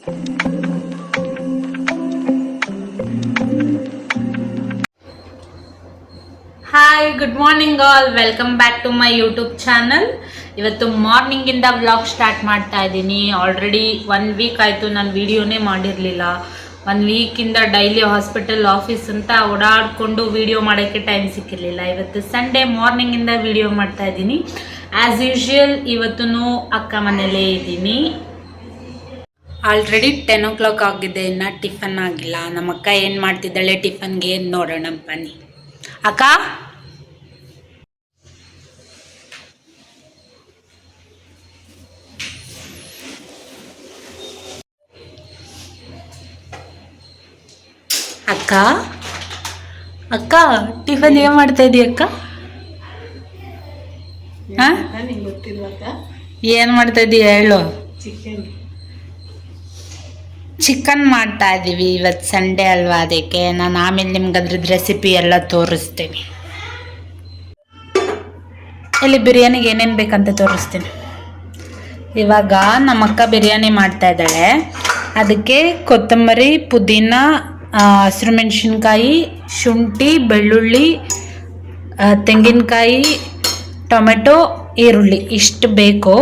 Hi good morning all welcome back to my YouTube channel ಇವತ್ತು ಮಾರ್ನಿಂಗಿಂದ vlog start ಮಾಡ್ತಾ ಇದ್ದೀನಿ. ಆಲ್ರೆಡಿ ಒನ್ ವೀಕ್ ಆಯಿತು ನಾನು ವಿಡಿಯೋನೇ ಮಾಡಿರಲಿಲ್ಲ. ಒನ್ ವೀಕಿಂದ ಡೈಲಿ ಹಾಸ್ಪಿಟಲ್ ಆಫೀಸ್ ಅಂತ ಓಡಾಡಿಕೊಂಡು ವಿಡಿಯೋ ಮಾಡೋಕ್ಕೆ ಟೈಮ್ ಸಿಕ್ಕಿರಲಿಲ್ಲ. ಇವತ್ತು ಸಂಡೇ ಮಾರ್ನಿಂಗಿಂದ ವಿಡಿಯೋ ಮಾಡ್ತಾ ಇದ್ದೀನಿ. ಆ್ಯಸ್ ಯೂಶ್ವಲ್ ಇವತ್ತು ಅಕ್ಕ ಮನೇಲೇ ಇದ್ದೀನಿ. ಆಲ್ರೆಡಿ ಟೆನ್ ಓ ಕ್ಲಾಕ್ ಆಗಿದೆ ಇನ್ನು ಟಿಫನ್ ಆಗಿಲ್ಲ. ನಮ್ಮ ಅಕ್ಕ ಏನು ಮಾಡ್ತಿದ್ದಾಳೆ ಟಿಫನ್ಗೆ ನೋಡೋಣ ಬನ್ನಿ. ಅಕ್ಕ? ಅಕ್ಕ? ಅಕ್ಕ ಟಿಫನ್ ಏನ್ ಮಾಡ್ತಾ ಇದೀಯ ಅಕ್ಕ? ಏನ್ ಮಾಡ್ತಾ ಇದೀಯ? ಹೇಳು. ಚಿಕನ್ ಚಿಕನ್ ಮಾಡ್ತಾ ಇದ್ದೀವಿ ಇವತ್ತು ಸಂಡೇ ಅಲ್ವಾ ಅದಕ್ಕೆ. ನಾನು ಆಮೇಲೆ ನಿಮ್ಗೆ ಅದ್ರದ್ದು ರೆಸಿಪಿ ಎಲ್ಲ ತೋರಿಸ್ತೀನಿ. ಇಲ್ಲಿ ಬಿರಿಯಾನಿಗೆ ಏನೇನು ಬೇಕಂತ ತೋರಿಸ್ತೀನಿ. ಇವಾಗ ನಮ್ಮ ಅಕ್ಕ ಬಿರಿಯಾನಿ ಮಾಡ್ತಾ ಇದ್ದಾಳೆ. ಅದಕ್ಕೆ ಕೊತ್ತಂಬರಿ, ಪುದೀನ ಹಸಿರು ಮೆಣಸಿನ್ಕಾಯಿ ಶುಂಠಿ, ಬೆಳ್ಳುಳ್ಳಿ ತೆಂಗಿನಕಾಯಿ, ಟೊಮೆಟೊ, ಈರುಳ್ಳಿ ಇಷ್ಟು ಬೇಕು.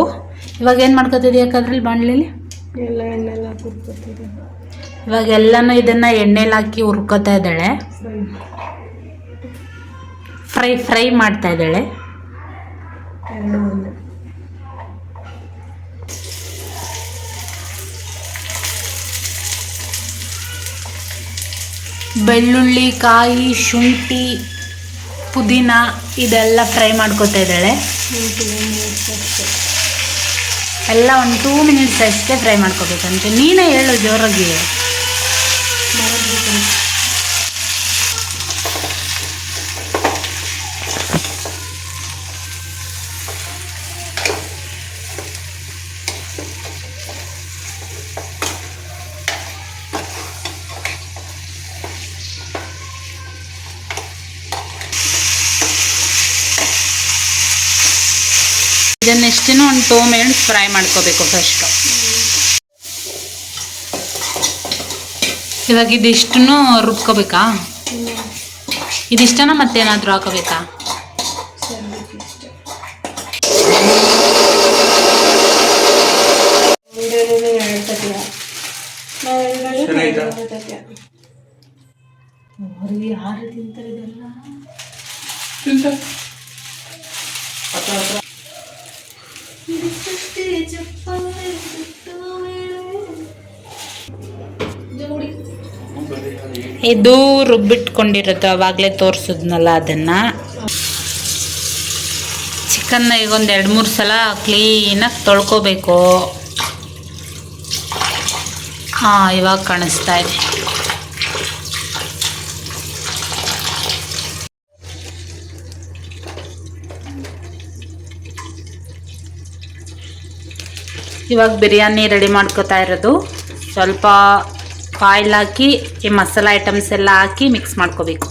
ಇವಾಗ ಏನು ಮಾಡ್ಕೋತಿದ್ದೀವಿ ಯಾಕಂದ್ರೆ ಬಾಣಲಿಲಿ? ಎಲ್ಲ ಎಣ್ಣೆಲ್ಲ ಕುಟ್ಕೊತಿದ್ದೆ ಇವಾಗ ಎಲ್ಲನೂ ಇದನ್ನ ಎಣ್ಣೆಲಿ ಹಾಕಿ ಹುರ್ಕೋತಾ ಇದ್ದಾಳೆ. ಫ್ರೈ ಫ್ರೈ ಮಾಡ್ತಾ ಇದ್ದಾಳೆ. ಎರಡು ಒಂದು ಬೆಳ್ಳುಳ್ಳಿ ಕಾಯಿ ಶುಂಠಿ ಪುದೀನ ಇದೆಲ್ಲ ಫ್ರೈ ಮಾಡ್ಕೋತಾ ಇದ್ದಾಳೆ. ಎಲ್ಲ ಒಂದು ಟೂ ಮಿನಿಟ್ಸ್ ಅಷ್ಟೇ ಫ್ರೈ ಮಾಡ್ಕೋಬೇಕಂತೆ. ನೀನೇ ಹೇಳು ಜೋರಾಗಿ ಮಾಡಿಬಿಟ್ಟು ಇದನ್ನೆಷ್ಟೂ ಒಂದು ಟೂ ಮಿನಿಟ್ಸ್ ಫ್ರೈ ಮಾಡ್ಕೋಬೇಕು ಫಸ್ಟು ಇವಾಗ ಇದಿಷ್ಟು ರುಬ್ಕೋಬೇಕಾ? ಇದಿಷ್ಟನ ಮತ್ತೇನಾದರೂ ಹಾಕೋಬೇಕಾ? ಸದ್ಯಕ್ಕೆ ಇಷ್ಟೇ ಇದು ರುಬ್ಬಿಟ್ಕೊಂಡಿರೋದು, ಅವಾಗಲೇ ತೋರಿಸಿದ್ನಲ್ಲ ಅದನ್ನ. ಚಿಕನ್ನ ಈಗ ಒಂದು ಎರಡು ಮೂರು ಸಲ ಕ್ಲೀನಾಗಿ ತೊಳ್ಕೊಬೇಕು. ಹಾಂ, ಇವಾಗ ಕಾಣಿಸ್ತಾ ಇದೆ. ಇವಾಗ ಬಿರಿಯಾನಿ ರೆಡಿ ಮಾಡ್ಕೋತಾ ಇರೋದು. ಸ್ವಲ್ಪ ಆಯಿಲ್ ಹಾಕಿ, ಈ ಮಸಾಲ ಐಟಮ್ಸ್ ಎಲ್ಲ ಹಾಕಿ ಮಿಕ್ಸ್ ಮಾಡ್ಕೋಬೇಕು.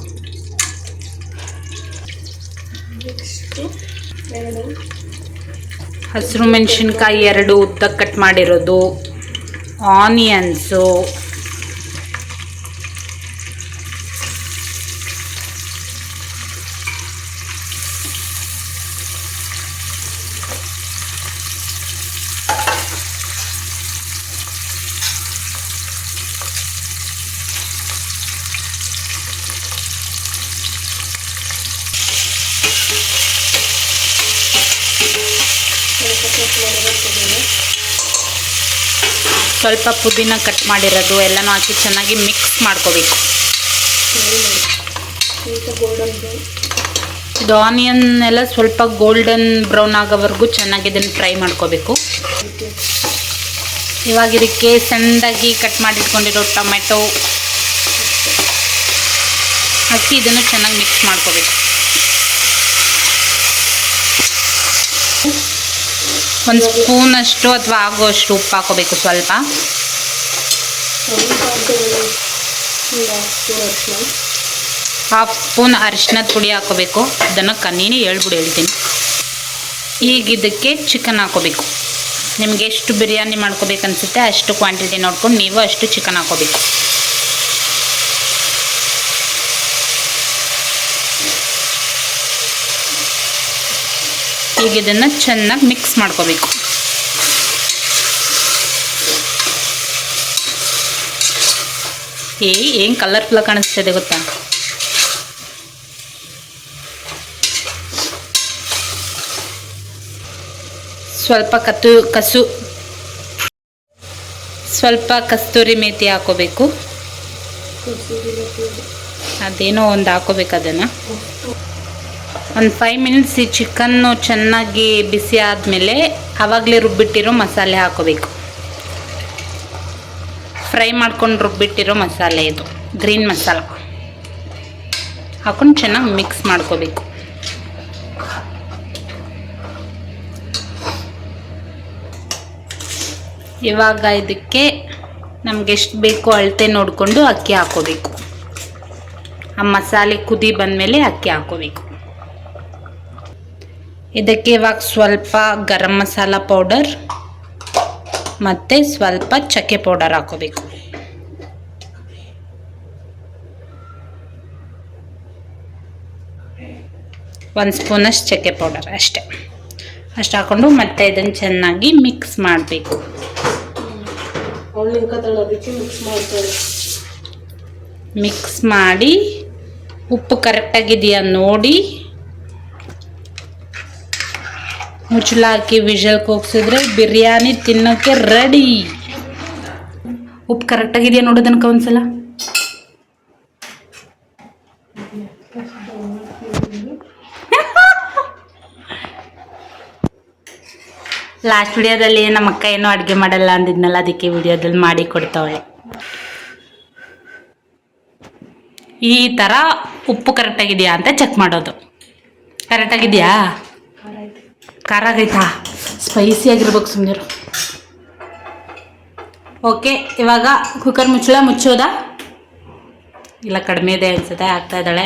ಹಸಿರು ಮೆಣಸಿನ್ಕಾಯಿ ಎರಡು ಉದ್ದ ಕಟ್ ಮಾಡಿರೋದು ಆನಿಯನ್ಸು ಸ್ವಲ್ಪ ಕಟ್ ಮಾಡಿರೋದು ಸ್ವಲ್ಪ ಪುದೀನ ಕಟ್ ಮಾಡಿರೋದು ಎಲ್ಲನೂ ಹಾಕಿ ಚೆನ್ನಾಗಿ ಮಿಕ್ಸ್ ಮಾಡ್ಕೋಬೇಕು. ಇದು ಆನಿಯನ್ ಎಲ್ಲ ಸ್ವಲ್ಪ ಗೋಲ್ಡನ್ ಬ್ರೌನ್ ಆಗೋವರೆಗೂ ಚೆನ್ನಾಗಿ ಇದನ್ನು ಫ್ರೈ ಮಾಡ್ಕೋಬೇಕು. ಇವಾಗ ಇದಕ್ಕೆ ಸಣ್ಣದಾಗಿ ಕಟ್ ಮಾಡಿಟ್ಕೊಂಡಿರೋ ಟೊಮೆಟೊ ಹಾಕಿ ಇದನ್ನು ಚೆನ್ನಾಗಿ ಮಿಕ್ಸ್ ಮಾಡ್ಕೋಬೇಕು. ಒಂದು ಸ್ಪೂನಷ್ಟು ಅಥವಾ ಆಗುವಷ್ಟು ಉಪ್ಪು ಹಾಕೋಬೇಕು ಸ್ವಲ್ಪ. ಹಾಫ್ ಸ್ಪೂನ್ ಅರಿಶಿನದ ಪುಡಿ ಹಾಕೋಬೇಕು. ಅದನ್ನು ಕನ್ನೀನಿ ಹೇಳ್ಬಿಡಿ ಹೇಳ್ತೀನಿ. ಈಗ ಇದಕ್ಕೆ ಚಿಕನ್ ಹಾಕೋಬೇಕು. ನಿಮಗೆ ಎಷ್ಟು ಬಿರಿಯಾನಿ ಮಾಡ್ಕೋಬೇಕನ್ಸುತ್ತೆ ಅಷ್ಟು ಕ್ವಾಂಟಿಟಿ ನೋಡ್ಕೊಂಡು ನೀವು ಅಷ್ಟು ಚಿಕನ್ ಹಾಕೋಬೇಕು. ಈಗ ಇದನ್ನು ಚೆನ್ನಾಗಿ ಮಿಕ್ಸ್ ಮಾಡ್ಕೋಬೇಕು. ಏ ಏನು ಕಲರ್ಫುಲ್ ಕಾಣಿಸ್ತಿದೆ ಗೊತ್ತಾ? ಸ್ವಲ್ಪ ಕತ್ತು ಕಸು ಸ್ವಲ್ಪ ಕಸ್ತೂರಿ ಮೇತಿ ಹಾಕೋಬೇಕು. ಅದೇನೋ ಒಂದು ಹಾಕೋಬೇಕು ಅದನ್ನು. ಒಂದು ಫೈವ್ ಮಿನಿಟ್ಸ್ ಈ ಚಿಕನ್ನು ಚೆನ್ನಾಗಿ ಬಿಸಿ ಆದಮೇಲೆ ಆವಾಗಲೇ ರುಬ್ಬಿಟ್ಟಿರೋ ಮಸಾಲೆ ಹಾಕೋಬೇಕು. ಫ್ರೈ ಮಾಡ್ಕೊಂಡು ರುಬ್ಬಿಟ್ಟಿರೋ ಮಸಾಲೆ ಇದು ಗ್ರೀನ್ ಮಸಾಲ. ಹಾಕೊಂಡು ಚೆನ್ನಾಗಿ ಮಿಕ್ಸ್ ಮಾಡ್ಕೋಬೇಕು. ಇವಾಗ ಇದಕ್ಕೆ ನಮ್ಗೆ ಎಷ್ಟು ಬೇಕೋ ಅಳತೆ ನೋಡಿಕೊಂಡು ಅಕ್ಕಿ ಹಾಕೋಬೇಕು. ಆ ಮಸಾಲೆ ಕುದಿ ಬಂದಮೇಲೆ ಅಕ್ಕಿ ಹಾಕೋಬೇಕು. ಇದಕ್ಕೆ ಇವಾಗ ಸ್ವಲ್ಪ ಗರಂ ಮಸಾಲ ಪೌಡರ್ ಮತ್ತು ಸ್ವಲ್ಪ ಚಕ್ಕೆ ಪೌಡರ್ ಹಾಕೋಬೇಕು. ಒಂದು ಸ್ಪೂನಷ್ಟು ಚಕ್ಕೆ ಪೌಡರ್ ಅಷ್ಟೇ. ಅಷ್ಟು ಹಾಕ್ಕೊಂಡು ಮತ್ತೆ ಇದನ್ನು ಚೆನ್ನಾಗಿ ಮಿಕ್ಸ್ ಮಾಡಬೇಕು. ಮಿಕ್ಸ್ ಮಾಡಿ ಉಪ್ಪು ಕರೆಕ್ಟಾಗಿದೆಯಾ ನೋಡಿ. ಮುಚ್ಚಳ ಹಾಕಿ ವಿಷಲ್ ಕೂಗ್ಸಿದ್ರೆ ಬಿರಿಯಾನಿ ತಿನ್ನೋಕ್ಕೆ ರೆಡಿ ಉಪ್ಪು ಕರೆಕ್ಟಾಗಿದೆಯಾ ನೋಡೋದನಕ ಒಂದ್ಸಲ ಲಾಸ್ಟ್ ವಿಡಿಯೋದಲ್ಲಿ ನಮ್ಮ ಅಕ್ಕ ಏನು ಅಡುಗೆ ಮಾಡಲ್ಲ ಅಂದಿದ್ನಲ್ಲ, ಅದಕ್ಕೆ ವಿಡಿಯೋದಲ್ಲಿ ಮಾಡಿ ಕೊಡ್ತಾವೆ ಈ ಥರ ಉಪ್ಪು ಕರೆಕ್ಟಾಗಿದೆಯಾ ಅಂತ ಚೆಕ್ ಮಾಡೋದು. ಕರೆಕ್ಟಾಗಿದೆಯಾ ಖಾರ ಆಗೈತಾ ಸ್ಪೈಸಿ ಆಗಿರ್ಬೇಕು ಸುಮ್ಮನಿರು ಓಕೆ ಇವಾಗ ಕುಕ್ಕರ್ ಮುಚ್ಚಳ ಮುಚ್ಚೋದಾ? ಇಲ್ಲ ಕಡಿಮೆ ಇದೆ ಅನ್ಸುತ್ತೆ ಆಗ್ತಾ ಇದ್ದಾಳೆ.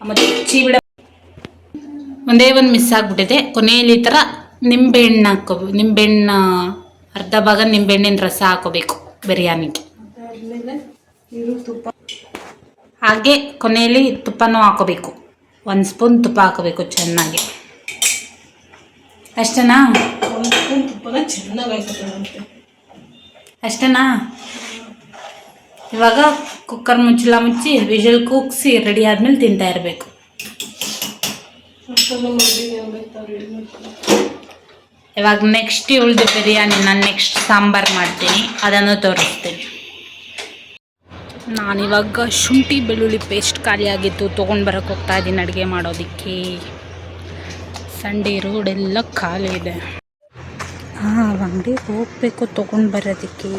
ಮತ್ತೆ ಬಿಡ ಒಂದೇ ಒಂದು ಮಿಸ್ ಆಗಿಬಿಟ್ಟಿದೆ. ಕೊನೆಯಲ್ಲಿ ಈ ಥರ ನಿಂಬೆಹಣ್ಣು ಹಾಕೋ ನಿಂಬೆಹಣ್ಣು ಅರ್ಧ ಭಾಗ ನಿಂಬೆಹಣ್ಣಿನ ರಸ ಹಾಕೋಬೇಕು ಬಿರಿಯಾನಿಗೆ. ಹಾಗೆ ಕೊನೆಯಲ್ಲಿ ತುಪ್ಪನೂ ಹಾಕೋಬೇಕು. ಒಂದು ಸ್ಪೂನ್ ತುಪ್ಪ ಹಾಕೋಬೇಕು ಚೆನ್ನಾಗಿ. ಅಷ್ಟೇನಾ? ಒಂದು ತುಪ್ಪನ ಚೆನ್ನಾಗಿ ಇವಾಗ ಕುಕ್ಕರ್ ಮುಚ್ಚಲ ಮುಚ್ಚಿ ವಿಷಲ್ ಕೂಗಿಸಿ ರೆಡಿ ಆದ್ಮೇಲೆ ತಿಂತಾ ಇರಬೇಕು. ಇವಾಗ ನೆಕ್ಸ್ಟ್ ಉಳಿದು ಬಿರಿಯಾನಿ, ನಾನು ನೆಕ್ಸ್ಟ್ ಸಾಂಬಾರು ಮಾಡ್ತೀನಿ. ಅದನ್ನು ತೋರಿಸ್ತೀನಿ. ನಾನಿವಾಗ ಶುಂಠಿ ಬೆಳ್ಳುಳ್ಳಿ ಪೇಸ್ಟ್ ಖಾಲಿಯಾಗಿತ್ತು, ತೊಗೊಂಡು ಬರೋಕ್ಕೆ ಹೋಗ್ತಾ ಇದ್ದೀನಿ ಅಡುಗೆ ಮಾಡೋದಕ್ಕೆ. ಸಂಡೇ ಎಲ್ಲ ಖಾಲಿ ಇದೆ. ಹಾಂ ಅಂಗಡಿಗೆ ಹೋಗಬೇಕು ತೊಗೊಂಡು ಬರೋದಕ್ಕೆ.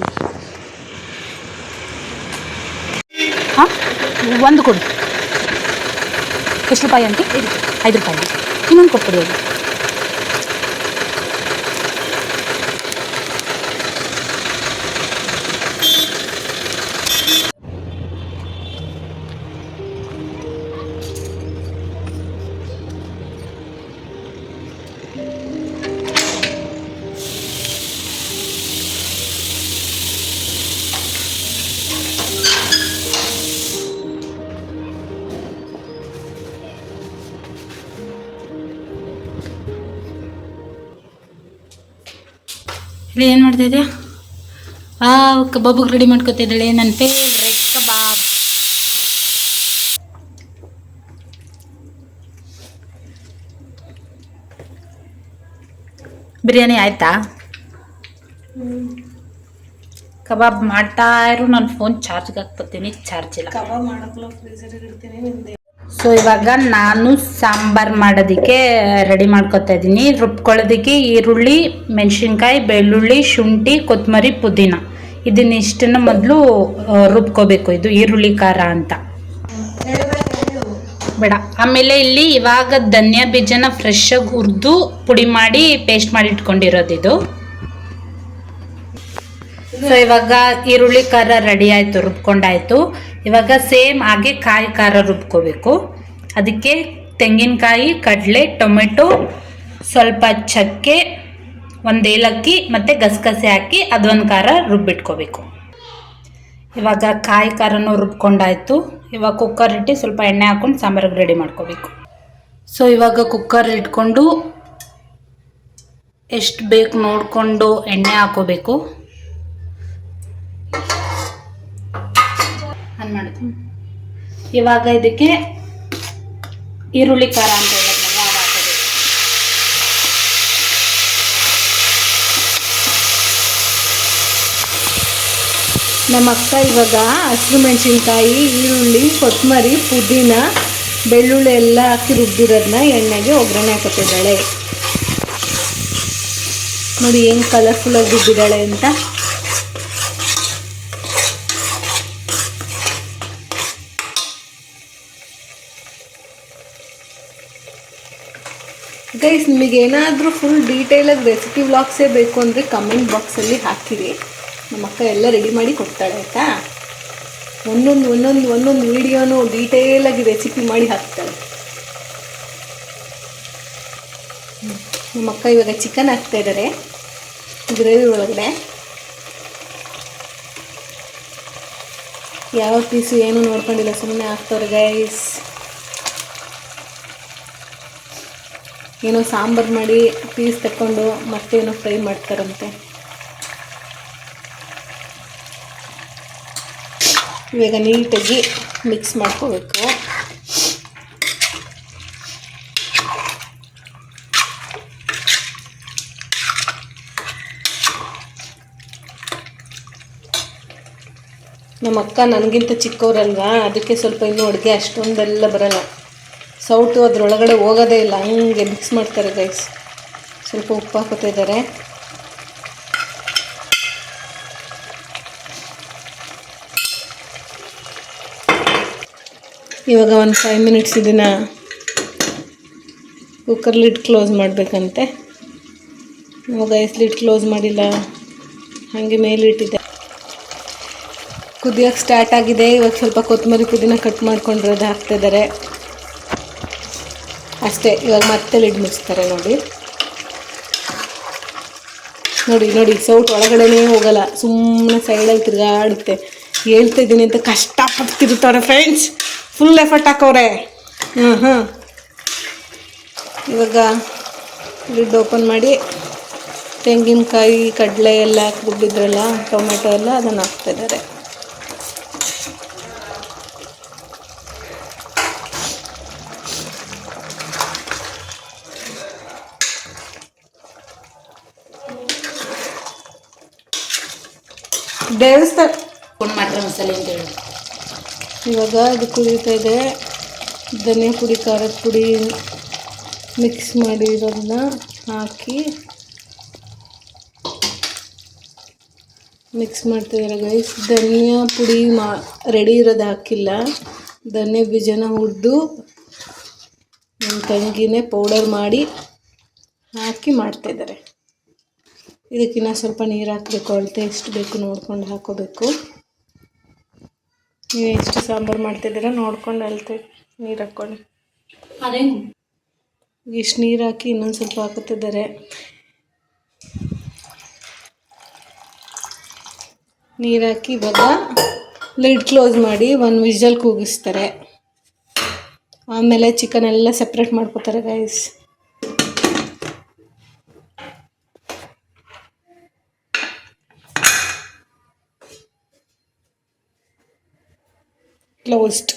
ಹಾಂ, ಒಂದು ಕೊಡಿ. ಎಷ್ಟು ರೂಪಾಯಿ ಅಂತ ಐದು ರೂಪಾಯಿ. ಇನ್ನೊಂದು ಕೊಟ್ಬಿಡಿ. ಇಲ್ಲಿ ಏನು ಮಾಡ್ತಾ ಇದೆಯಾ? ಆ ಕಬಾಬಿಗೆ ರೆಡಿ ಮಾಡ್ಕೊತಿದ್ದಾಳೆ ನನ್ನ ಫೇವ್ರೆಟ್ ಕಬಾಬ್. ಬಿರಿಯಾನಿ ಆಯ್ತಾ? ಕಬಾಬ್ ಮಾಡ್ತಾ ಇರು. ನಾನು ಫೋನ್ ಚಾರ್ಜ್ಗೆ ಹಾಕ್ಬರ್ತೀನಿ ಚಾರ್ಜ್ ಇಲ್ಲ. ಕಬಾಬ್ ಮಾಡಕ್ಕಲ್ಲ ಫ್ರೀಜರ್ ಇಡ್ತೀನಿ ನಿಮ್ದು ಸೊ ಇವಾಗ ನಾನು ಸಾಂಬಾರ್ ಮಾಡೋದಕ್ಕೆ ರೆಡಿ ಮಾಡ್ಕೊತಾ ಇದ್ದೀನಿ. ರುಬ್ಕೊಳ್ಳೋದಕ್ಕೆ ಈರುಳ್ಳಿ, ಮೆಣಸಿನ್ಕಾಯಿ, ಬೆಳ್ಳುಳ್ಳಿ, ಶುಂಠಿ ಕೊತ್ತಂಬರಿ ಪುದೀನ. ಇದನ್ನಿಷ್ಟನ್ನು ಮೊದಲು ರುಬ್ಕೋಬೇಕು. ಇದು ಈರುಳ್ಳಿ, ಖಾರ ಅಂತ. ಬೇಡ. ಆಮೇಲೆ ಇಲ್ಲಿ ಇವಾಗ ಧನಿಯಾ ಬೀಜನ ಫ್ರೆಶ್ ಆಗಿ ಹುರಿದು ಪುಡಿ ಮಾಡಿ ಪೇಸ್ಟ್ ಮಾಡಿ ಇಟ್ಕೊಂಡಿರೋದು ಸೊ ಇವಾಗ ಈರುಳ್ಳಿ ಖಾರ ರೆಡಿ ಆಯಿತು, ರುಬ್ಕೊಂಡಾಯಿತು. ಇವಾಗ ಸೇಮ್ ಹಾಗೆ ಕಾಯಿ ಖಾರ ರುಬ್ಕೋಬೇಕು. ಅದಕ್ಕೆ ತೆಂಗಿನಕಾಯಿ, ಕಡಲೆ, ಟೊಮೆಟೊ, ಸ್ವಲ್ಪ ಚಕ್ಕೆ, ಒಂದು ಏಲಕ್ಕಿ ಮತ್ತು ಗಸಗಸೆ ಹಾಕಿ ಅದೊಂದು ಖಾರ ರುಬ್ಬಿಟ್ಕೋಬೇಕು. ಇವಾಗ ಕಾಯಿ ಖಾರನೂ ರುಬ್ಕೊಂಡಾಯಿತು. ಇವಾಗ ಕುಕ್ಕರ್ ಇಟ್ಟು ಸ್ವಲ್ಪ ಎಣ್ಣೆ ಹಾಕ್ಕೊಂಡು ಸಾಂಬಾರಿಗೆ ರೆಡಿ ಮಾಡ್ಕೋಬೇಕು. ಸೊ ಇವಾಗ ಕುಕ್ಕರ್ ಇಟ್ಕೊಂಡು ಎಷ್ಟು ಬೇಕು ನೋಡಿಕೊಂಡು ಎಣ್ಣೆ ಹಾಕೋಬೇಕು. ಆನ್ ಇವಾಗ ಇದಕ್ಕೆ ಈರುಳ್ಳಿ ಖಾರ ಅಂತ ಹೇಳಿದ್ನಲ್ಲ ನಮ್ಮ ಅಕ್ಕ ಇವಾಗ ಹಸಿರು ಮೆಣಸಿನ್ಕಾಯಿ, ಈರುಳ್ಳಿ, ಕೊತ್ತಂಬರಿ, ಪುದೀನ, ಬೆಳ್ಳುಳ್ಳಿ ಎಲ್ಲ ಹಾಕಿ ರುಬ್ಬಿರೋದನ್ನ ಎಣ್ಣೆಗೆ ಒಗ್ಗರಣೆ ಹಾಕೋತಿದ್ದಾಳೆ ನೋಡಿ ಹೆಂಗೆ ಕಲರ್ಫುಲ್ಲಾಗಿ ರುಬ್ಬಿದ್ದಾಳೆ ಅಂತ. ಗೈಸ್ ನಿಮಗೆ ಏನಾದರೂ ಫುಲ್ ಡೀಟೇಲಾಗಿ ರೆಸಿಪಿ ವ್ಲಾಗ್ಸೇ ಬೇಕು ಅಂದರೆ ಕಮೆಂಟ್ ಬಾಕ್ಸಲ್ಲಿ ಹಾಕಿರಿ. ನಮ್ಮ ಅಕ್ಕ ಎಲ್ಲ ರೆಡಿ ಮಾಡಿ ಕೊಡ್ತಾಳೆ, ಆಯಿತಾ? ಒಂದೊಂದು ಒಂದೊಂದು ಒಂದೊಂದು ವೀಡಿಯೋನು ಡೀಟೇಲಾಗಿ ರೆಸಿಪಿ ಮಾಡಿ ಹಾಕ್ತಾಳೆ. ಹ್ಮ್. ನಮ್ಮ ಅಕ್ಕ ಇವಾಗ ಚಿಕನ್ ಹಾಕ್ತಾ ಇದ್ದಾರೆ ಗ್ರೇವಿ ಒಳಗಡೆ. ಯಾವ ಪೀಸು ಏನು ನೋಡ್ಕೊಂಡಿಲ್ಲ ಸುಮ್ಮನೆ ಹಾಕ್ತವ್ರೆ ಗೈಸ್ ಏನೋ ಸಾಂಬಾರು ಮಾಡಿ ಪೀಸ್ ತಗೊಂಡು ಮತ್ತೇನೋ ಫ್ರೈ ಮಾಡ್ತಾರಂತೆ. ಇವಾಗ ನೀಟಾಗಿ ಮಿಕ್ಸ್ ಮಾಡ್ಕೋಬೇಕು. ನಮ್ಮ ಅಕ್ಕ ನನಗಿಂತ ಚಿಕ್ಕವರಲ್ವಾ? ಅದಕ್ಕೆ ಸ್ವಲ್ಪ ಇನ್ನೂ ಅಡುಗೆ ಅಷ್ಟೊಂದೆಲ್ಲ ಬರಲ್ಲ. ಸೌಟು ಅದರೊಳಗಡೆ ಹೋಗೋದೇ ಇಲ್ಲ, ಹಂಗೆ ಮಿಕ್ಸ್ ಮಾಡ್ತಾರೆ ಗೈಸ್ ಸ್ವಲ್ಪ ಉಪ್ಪು ಹಾಕೋತಿದ್ದಾರೆ ಇವಾಗ ಒಂದು ಫೈವ್ ಮಿನಿಟ್ಸ್ ಇದನ್ನು ಕುಕ್ಕರ್ ಲಿಡ್ ಕ್ಲೋಸ್ ಮಾಡಬೇಕಂತೆ. ನಾವು ಗೈಸ್ ಲಿಡ್ ಕ್ಲೋಸ್ ಮಾಡಿಲ್ಲ. ಹಾಗೆ ಮೇಲಿಟ್ಟಿದ್ದೆ ಕುದಿಯೋಕ್ಕೆ ಸ್ಟಾರ್ಟ್ ಆಗಿದೆ. ಇವಾಗ ಸ್ವಲ್ಪ ಕೊತ್ತಂಬರಿ ಪುದೀನ ಕಟ್ ಮಾಡ್ಕೊಂಡಿರೋದು ಹಾಕ್ತಿದ್ದಾರೆ ಅಷ್ಟೇ, ಇವಾಗ ಮತ್ತೆ ಲಿಡ್ ಮುಚ್ತಾರೆ ನೋಡಿ. ನೋಡಿ ನೋಡಿ, ಸೌಟ್ ಒಳಗಡೆನೇ ಹೋಗಲ್ಲ ಸುಮ್ಮನೆ ಸೈಡಲ್ಲಿ ತಿರುಗಾಡುತ್ತೆ. ಹೇಳ್ತಾ ಇದ್ದೀನಿ ಅಂತ ಕಷ್ಟ ಪಡ್ತಿರ್ತಾರೆ ಫ್ರೆಂಡ್ಸ್ ಫುಲ್ ಎಫರ್ಟ್ ಹಾಕವ್ರೆ. ಹ್ಞೂ ಹ್ಞೂ ಇವಾಗ ಲಿಡ್ ಓಪನ್ ಮಾಡಿ, ತೆಂಗಿನಕಾಯಿ, ಕಡಲೆ ಎಲ್ಲ ಹಾಕ್ಬಿಟ್ಟಿದ್ರಲ್ಲ ಟೊಮೆಟೊ ಎಲ್ಲ ಅದನ್ನು ಹಾಕ್ತಿದ್ದಾರೆ ದೇವಸ್ಥಾನ ಮಾತ್ರ ಮಸಾಲೆ ಅಂತ ಹೇಳಿ ಇವಾಗ ಅದು ಕುದೀತಾ ಇದೆ. ಧನಿಯಾ ಪುಡಿ ಖಾರದ ಪುಡಿ ಮಿಕ್ಸ್ ಮಾಡಿರೋದನ್ನ ಹಾಕಿ ಮಿಕ್ಸ್ ಮಾಡ್ತಿದ್ದಾರೆ ಗೈಸ್ ಧನಿಯಾ ಪುಡಿ ಮಾ ರೆಡಿ ಇರೋದು ಹಾಕಿಲ್ಲ. ಧನಿಯ ಬೀಜನ ಹುರಿದು ನಮ್ಮ ತಂಗಿನೇ ಪೌಡರ್ ಮಾಡಿ ಹಾಕಿ ಮಾಡ್ತಾಯಿದ್ದಾರೆ ಇದಕ್ಕಿನ್ನ ಸ್ವಲ್ಪ ನೀರು ಹಾಕಬೇಕು ಅಳತೆ ಎಷ್ಟು ಬೇಕು ನೋಡ್ಕೊಂಡು ಹಾಕೋಬೇಕು. ನೀವು ಎಷ್ಟು ಸಾಂಬಾರು ಮಾಡ್ತಿದ್ದೀರ ನೋಡ್ಕೊಂಡು ಅಳತೆ ನೀರು ಹಾಕ್ಕೊಂಡು ಅದೇ ಇಷ್ಟು ನೀರು ಹಾಕಿ ಇನ್ನೊಂದು ಸ್ವಲ್ಪ ಹಾಕುತ್ತಿದ್ದಾರೆ. ನೀರು ಹಾಕಿ ಇವಾಗ ಲಿಡ್ ಕ್ಲೋಸ್ ಮಾಡಿ ಒಂದು ವಿಜಲ್ ಕೂಗಿಸ್ತಾರೆ. ಆಮೇಲೆ ಚಿಕನ್ ಎಲ್ಲ ಸಪ್ರೇಟ್ ಮಾಡ್ಕೋತಾರೆ ಗೈಸ್ ಕ್ಲೋಸ್ಡ್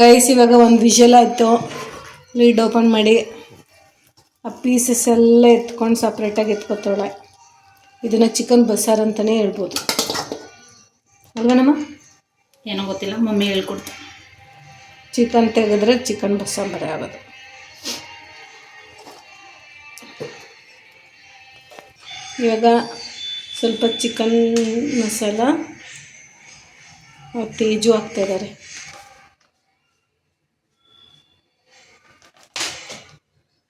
ಗೈಸ್ ಇವಾಗ ಒಂದು ವಿಷಲ್ ಆಯಿತು. ಲೀಡ್ ಓಪನ್ ಮಾಡಿ. ಆ ಪೀಸಸ್ ಎಲ್ಲ ಎತ್ಕೊಂಡು ಸಪ್ರೇಟಾಗಿ ಎತ್ಕೊತಾಳೆ ಇದನ್ನು ಚಿಕನ್ ಬಸಾರ್ ಅಂತಲೇ ಹೇಳ್ಬೋದು. ಅಲ್ವನಮ್ಮ ಏನೋ ಗೊತ್ತಿಲ್ಲ ಮಮ್ಮಿ ಹೇಳ್ಕೊಡ್ತೀನಿ ಚಿಕನ್ ತೆಗೆದ್ರೆ ಚಿಕನ್ ಬಸ್ಸಾಂಬಾರೇ ಆಗೋದು. ಇವಾಗ ಸ್ವಲ್ಪ ಚಿಕನ್ ಮಸಾಲ ಆ ಆಗ್ತಾ ಇದ್ದಾರೆ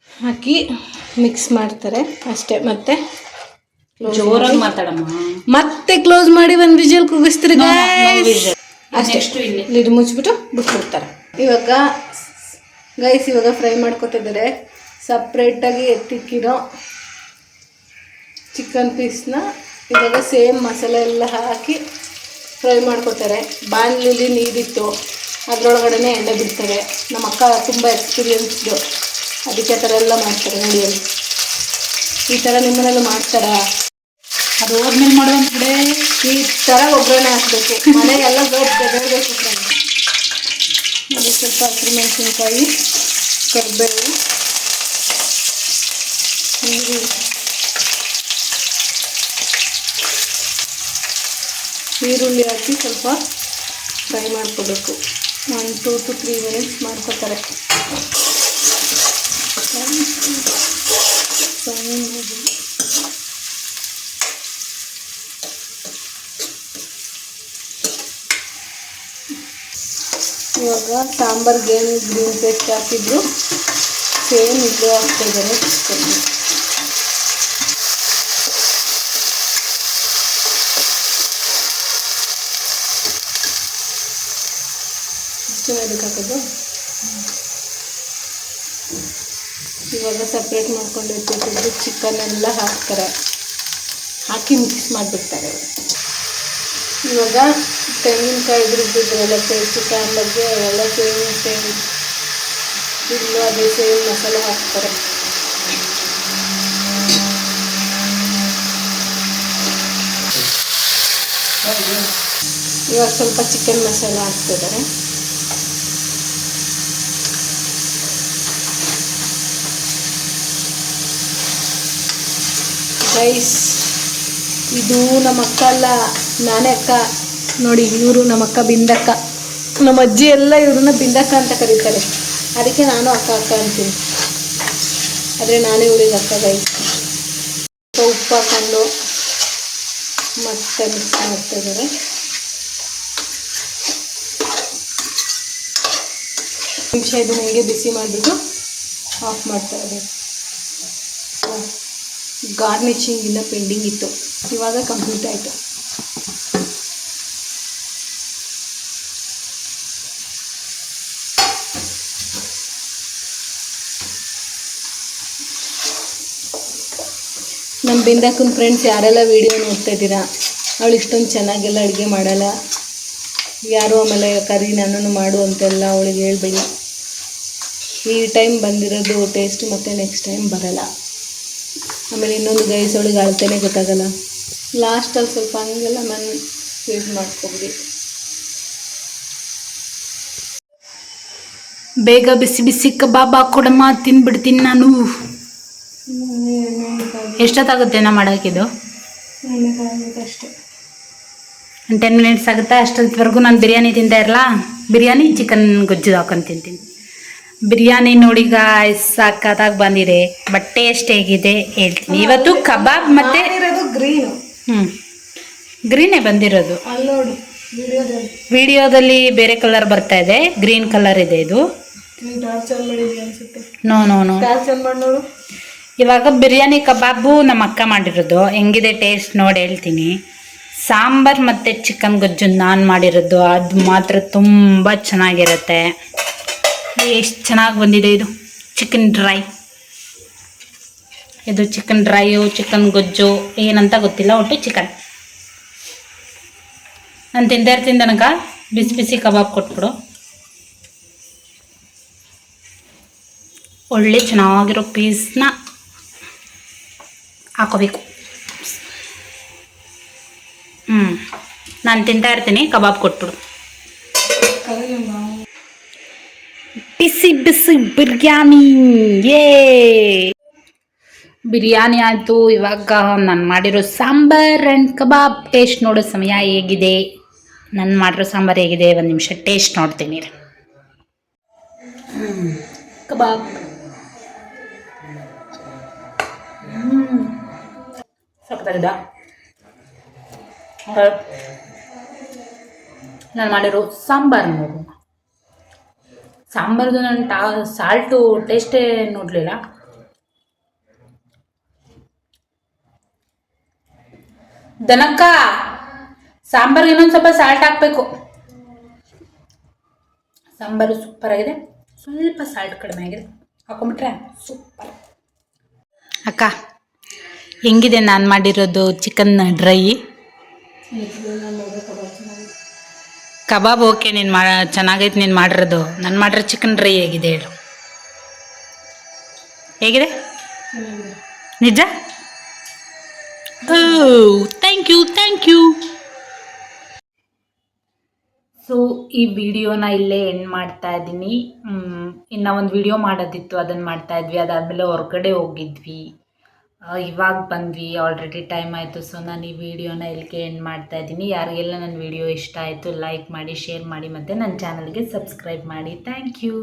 ಹಾಕಿ ಮಿಕ್ಸ್ ಮಾಡ್ತಾರೆ ಅಷ್ಟೇ ಮತ್ತೆ ಜೋರಾಗಿ ಮಾತಾಡಮ್ಮ. ಮತ್ತೆ ಕ್ಲೋಸ್ ಮಾಡಿ ಒಂದು ವಿಜಲ್ ಕೂಗಿಸ್ತಾರೆ ಅಷ್ಟೆಷ್ಟು. ಲಿಡ್ ಮುಚ್ಚಿಬಿಟ್ಟು ಬಿಟ್ಬಿಡ್ತಾರೆ. ಇವಾಗ ಗೈಸ್ ಇವಾಗ ಫ್ರೈ ಮಾಡ್ಕೊತಿದ್ದಾರೆ. ಸಪ್ರೇಟಾಗಿ ಎತ್ತಿಕ್ಕಿರೋ ಚಿಕನ್ ಪೀಸ್ನ ಇವಾಗ ಸೇಮ್ ಮಸಾಲೆ ಎಲ್ಲ ಹಾಕಿ ಫ್ರೈ ಮಾಡ್ಕೊತಾರೆ ಬಾಣಲಿಲಿ ನೀರಿತ್ತು ಅದರೊಳಗಡೆ ಎಣ್ಣೆ ಬಿಡ್ತಾರೆ ನಮ್ಮ ಅಕ್ಕ ತುಂಬ ಎಕ್ಸ್ಪೀರಿಯನ್ಸ್ಡು ಅದಕ್ಕೆ ಆ ಥರ ಎಲ್ಲ ಮಾಡ್ತಾರೆ ನೋಡಿ ಈ ಥರ ನಿಮ್ಮನೆಲ್ಲ ಮಾಡ್ತಾರಾ? ಅದು ಹೋದ್ಮೇಲೆ ಮಾಡುವಂತ ಕಡೆ ಈ ಥರ ಒಗ್ಗರಣೆ ಹಾಕಬೇಕು. ಮನೆಗೆಲ್ಲ ಎಲ್ಲ ಮತ್ತು ಸ್ವಲ್ಪ ಹಸಿರು ಮೆಣಸಿನ್ಕಾಯಿ ಕರಿಬೇವು ಈರುಳ್ಳಿ ಹಾಕಿ ಸ್ವಲ್ಪ ಫ್ರೈ ಮಾಡ್ಕೋಬೇಕು. One two to three minutes ಮಾಡ್ಕೋತಾರೆ. ಇವಾಗ ಸಾಂಬಾರ್ಗೆ ಏನು ಗ್ರೀನ್ ಪೇಸ್ಟ್ ಹಾಕಿದ್ರು, ಸೇಮ್ ಇದು ಹಾಕ್ತಾ ಇದ್ದಾರೆ ಚಿಕನ್ ಇಷ್ಟು ಅದಕ್ಕೆ ಹಾಕೋದು ಇವಾಗ ಸಪ್ರೇಟ್ ಮಾಡ್ಕೊಂಡು ಇಟ್ಟಿದ್ದು ಎಲ್ಲ ಹಾಕ್ತಾರೆ. ಹಾಕಿ ಮಿಕ್ಸ್ ಮಾಡಿಬಿಡ್ತಾರೆ. ಇವಾಗ ತೆಂಗಿನಕಾಯಿ ರುಬ್ಬಿದ್ರಲ್ಲ ಪೇಸ್ಟ್ ಬಗ್ಗೆ ಎಲ್ಲ ಸೇಮ್ ಸೇಮ್. ಇಲ್ಲೂ ಅದೇ ಸೇಮ್ ಮಸಾಲೆ ಹಾಕ್ತಾರೆ. ಇವಾಗ ಸ್ವಲ್ಪ ಚಿಕನ್ ಮಸಾಲೆ ಹಾಕ್ತಿದ್ದಾರೆ. ರೈಸ್ ಇದು ನಮ್ಮ ಅಕ್ಕ ಅಲ್ಲ, ನಾನೇ ಅಕ್ಕ. ನೋಡಿ, ಇವರು ನಮ್ಮ ಅಕ್ಕ ಬಿಂದಕ್ಕ. ನಮ್ಮ ಅಜ್ಜಿ ಎಲ್ಲ ಇವ್ರನ್ನ ಬಿಂದಕ್ಕ ಅಂತ ಕರೀತಾರೆ. ಅದಕ್ಕೆ ನಾನು ಅಕ್ಕ ಅಕ್ಕ ಅಂತೀನಿ. ಆದರೆ ನಾನೇ ಇವಳಿಗೆ ಅಕ್ಕ ರೈಸ್ ಉಪ್ಪು ಹಾಕೊಂಡು ಮತ್ತೆ ಮಿಕ್ಸ್ ಮಾಡ್ತಾ ಇದ್ದಾರೆ. ನಿಮಿಷ ಇದನ್ನ ಹಿಂಗೆ ಬಿಸಿ ಮಾಡಿಬಿಟ್ಟು ಆಫ್ ಮಾಡ್ತಾ ಇದ್ದಾರೆ. ಗಾರ್ನಿಶಿಂಗ್ ಇಲ್ಲ ಪೆಂಡಿಂಗ್ ಇತ್ತು. ಇವಾಗ ಕಂಪ್ಲೀಟ್ ಆಯಿತು. ನಮ್ಮ ಬಿಂದಾಕನ್ ಫ್ರೆಂಡ್ಸ್ ಯಾರೆಲ್ಲ ವೀಡಿಯೋ ನೋಡ್ತಾ ಇದ್ದೀರಾ? ಅವಳು ಇಷ್ಟೊಂದು ಚೆನ್ನಾಗೆಲ್ಲ ಅಡುಗೆ ಮಾಡಲ್ಲ. ಯಾರು ಆಮೇಲೆ, ಕರಿ ನನ್ನನ್ನು ಮಾಡು ಅಂತೆಲ್ಲ ಅವಳಿಗೆ ಹೇಳ್ಬೇಡಿ. ಈ ಟೈಮ್ ಬಂದಿರೋದು ಟೇಸ್ಟ್ ಮತ್ತು ನೆಕ್ಸ್ಟ್ ಟೈಮ್ ಬರಲ್ಲ. ಆಮೇಲೆ ಇನ್ನೊಂದು ಗೈಸ್ ಒಳಗೆ ಅಳ್ತೇನೆ ಗೊತ್ತಾಗಲ್ಲ. ಲಾಸ್ಟಲ್ಲಿ ಸ್ವಲ್ಪ ಹಂಗೆಲ್ಲ ನಾನು ಯೂಸ್ ಮಾಡ್ಕೊಬಿಡಿ. ಬೇಗ ಬಿಸಿ ಬಿಸಿ ಕಬಾಬ್ ಹಾಕೊಡಮ್ಮ ತಿನ್ಬಿಡ್ತೀನಿ ನಾನು. ಎಷ್ಟೊತ್ತಾಗುತ್ತೆ ನಾ ಮಾಡೋಕ್ಕಿದು ಅಷ್ಟೇ ಟೆನ್ ಮಿನಿಟ್ಸ್ ಆಗುತ್ತೆ? ಅಷ್ಟೊತ್ತವರೆಗೂ ನಾನು ಬಿರಿಯಾನಿ ತಿಂತಾ ಇರಲ್ಲ ಬಿರಿಯಾನಿ ಚಿಕನ್ ಗೊಜ್ಜು ಹಾಕೊಂಡು ತಿಂತೀನಿ. ಬಿರಿಯಾನಿ ನೋಡಿ ಗಾಯ್ಸ್ ಸಾಕಾದಾಗ ಬಂದಿದೆ ಬಟ್ ಟೇಸ್ಟ್ ಹೇಗಿದೆ ಹೇಳ್ತೀನಿ ಇವತ್ತು ಕಬಾಬ್ ಮತ್ತೆ ಗ್ರೀನ್ ಹ್ಮ್ ಗ್ರೀನೇ ಬಂದಿರೋದು. ವಿಡಿಯೋದಲ್ಲಿ ಬೇರೆ ಕಲರ್ ಬರ್ತಾ ಇದೆ ಗ್ರೀನ್ ಕಲರ್ ಇದೆ ಇದು. ನೋ ನೋ ನೋ ಇವಾಗ ಬಿರಿಯಾನಿ ಕಬಾಬು ನಮ್ಮ ಅಕ್ಕ ಮಾಡಿರೋದು. ಹೆಂಗಿದೆ ಟೇಸ್ಟ್ ನೋಡಿ ಹೇಳ್ತೀನಿ. ಸಾಂಬಾರ್ ಮತ್ತು ಚಿಕನ್ ಗೊಜ್ಜು ನಾನು ಮಾಡಿರೋದು ಅದು ಮಾತ್ರ ತುಂಬ ಚೆನ್ನಾಗಿರುತ್ತೆ. ಎಷ್ಟು ಚೆನ್ನಾಗಿ ಬಂದಿದೆ ಇದು. ಚಿಕನ್ ಡ್ರೈ ಇದು ಚಿಕನ್ ಡ್ರೈಯು ಚಿಕನ್ ಗೊಜ್ಜು, ಏನಂತ ಗೊತ್ತಿಲ್ಲ, ಒಟ್ಟು ಚಿಕನ್ ನಾನು ತಿಂತಾ ಇರ್ತೀನಿ ನನಗೆ ಬಿಸಿ ಬಿಸಿ ಕಬಾಬ್ ಕೊಟ್ಬಿಡು. ಒಳ್ಳೆ ಚೆನ್ನಾಗಿರೋ ಪೀಸ್ನ ಹಾಕೋಬೇಕು. ಹ್ಞೂ ನಾನು ತಿಂತಾ ಇರ್ತೀನಿ, ಕಬಾಬ್ ಕೊಟ್ಬಿಡು. ಬಿಸಿ ಬಿರಿಯಾನಿ. ಏ ಬಿರಿಯಾನಿ ಆಯಿತು, ಇವಾಗ ನಾನು ಮಾಡಿರೋ ಸಾಂಬಾರ್ ಆ್ಯಂಡ್ ಕಬಾಬ್ ಟೇಸ್ಟ್ ನೋಡೋ ಸಮಯ ಹೇಗಿದೆ? ನಾನು ಮಾಡಿರೋ ಸಾಂಬಾರ್ ಹೇಗಿದೆ? ಒಂದು ನಿಮಿಷ ಟೇಸ್ಟ್ ನೋಡ್ತೀನಿ. ಕಬಾಬ್. ನಾನು ಮಾಡಿರೋ ಸಾಂಬಾರು ನೋಡು. ಸಾಂಬಾರ್ದು ನಾನು ಟಾ ಸಾಲ್ಟು ಟೇಸ್ಟೇ ನೋಡಲಿಲ್ಲ. ದನಕ್ಕ ಸಾಂಬಾರ್ಗೆ ಇನ್ನೊಂದು ಸ್ವಲ್ಪ ಸಾಲ್ಟ್ ಹಾಕಬೇಕು. ಸಾಂಬಾರು ಸೂಪರ್ ಆಗಿದೆ. ಸ್ವಲ್ಪ ಸಾಲ್ಟ್ ಕಡಿಮೆ ಆಗಿದೆ. ಹಾಕೊಂಬಿಟ್ರೆ ಸೂಪರ್ ಅಕ್ಕ ಹೆಂಗಿದೆ ನಾನು ಮಾಡಿರೋದು ಚಿಕನ್ ಡ್ರೈ ಕಬಾಬ್ ಓಕೆ, ನೀನು ಮಾ, ಚೆನ್ನಾಗೈತೆ ನೀನು ಮಾಡಿರೋದು. ನಾನು ಮಾಡಿರೋ ಚಿಕನ್ ಡ್ರೈ ಹೇಗಿದೆ ಹೇಳು. ಹೇಗಿದೆ? ನಿಜ? Thank you thank you so ಈ ವಿಡಿಯೋನ ಇಲ್ಲೇ ಎಂಡ್ ಮಾಡ್ತಾ ಇದ್ದೀನಿ. ಇನ್ನು ಒಂದು ವಿಡಿಯೋ ಮಾಡೋದಿತ್ತು ಅದನ್ನು ಮಾಡ್ತಾ ಇದ್ವಿ. ಅದಾದಮೇಲೆ ಹೊರಗಡೆ ಹೋಗಿದ್ವಿ. ಇವಾಗ ಬಂದ್ವಿ ಆಲ್ರೆಡಿ ಟೈಮ್ ಆಯಿತು. ಸೊ ನಾನು ಈ ವಿಡಿಯೋನ ಇಲ್ಲಿಗೆ ಎಂಡ್ ಮಾಡ್ತಾ ಇದ್ದೀನಿ. ಯಾರಿಗೆಲ್ಲ ನನ್ನ ವಿಡಿಯೋ ಇಷ್ಟ ಆಯಿತು ಲೈಕ್ ಮಾಡಿ ಶೇರ್ ಮಾಡಿ ಮತ್ತು ನನ್ನ ಚಾನಲ್ಗೆ ಸಬ್ಸ್ಕ್ರೈಬ್ ಮಾಡಿ. Thank you